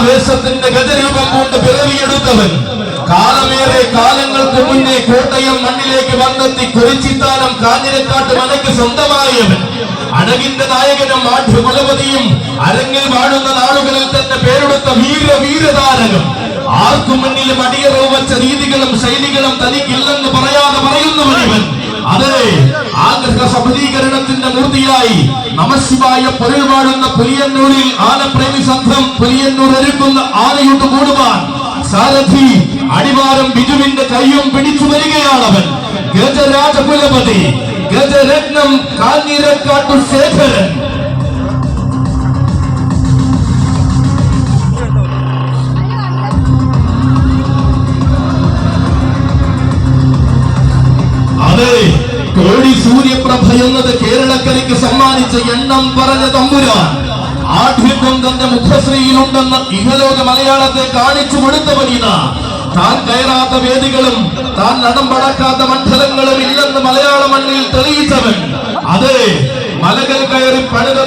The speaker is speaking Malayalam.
ആവേശത്തിന്റെ ഗജരൂപം കൊണ്ട് പിറവിയെടുത്തവൻ. കാലമേറെ കാലങ്ങൾക്ക് മുന്നേ കോട്ടയം മണ്ണിലേക്ക് വന്നെത്തി കുറിച്ചിത്താനം കാഞ്ഞിരക്കാട്ട് മനയ്ക്ക് സ്വന്തമായവൻ. അടകിന്റെ നായകനും ആഠ്യകുലപതിയും അരങ്ങിൽ വാഴുന്ന നാളുകളിൽ തന്നെ പേരെടുത്ത വീര വീരതാരകം. ആർക്കും മുന്നിലും അടിയറവ് വച്ച രീതികളും ശൈലികളും തനിക്കില്ലെന്ന് പറയാതെ അതെ ആഗ്രഹ സഫലീകരണത്തിന്റെ മൂർത്തിയായി നമശിവായ പൊരുൾ വാഴുന്ന പുലിയന്നൂരിൽ ആനപ്രേമി സംഘം പുലിയന്നൂർ ഒരുക്കുന്ന ആനയോട്ട് കൂടുവാൻ സാരഥി അടിവാരം ബിജുവിന്റെ കയ്യും പിടിച്ചു വരികയാണവൻ. ഗജരാജകുലപതി ഗജരത്നം കാഞ്ഞിരക്കാട്ടു ശേഖരൻ. കോടി സൂര്യപ്രഭ എന്നത് കേരളക്കരയ്ക്ക് സമ്മാനിച്ച എണ്ണം പറഞ്ഞ തമ്പുരാൻ. ആഠ്യത്വം തന്റെ മുഖശ്രീയിലുണ്ടെന്ന് ഇഹലോക മലയാളത്തെ കാണിച്ചു കൊടുത്തവനീന താൻ കയറാത്ത വേദികളും താൻ നടമ്പടക്കാത്ത മണ്ഡലങ്ങളും ഇല്ലെന്ന് മലയാള മണ്ണിൽ തെളിയിച്ചവൻ. അതെ മലകൾ കയറി പണിത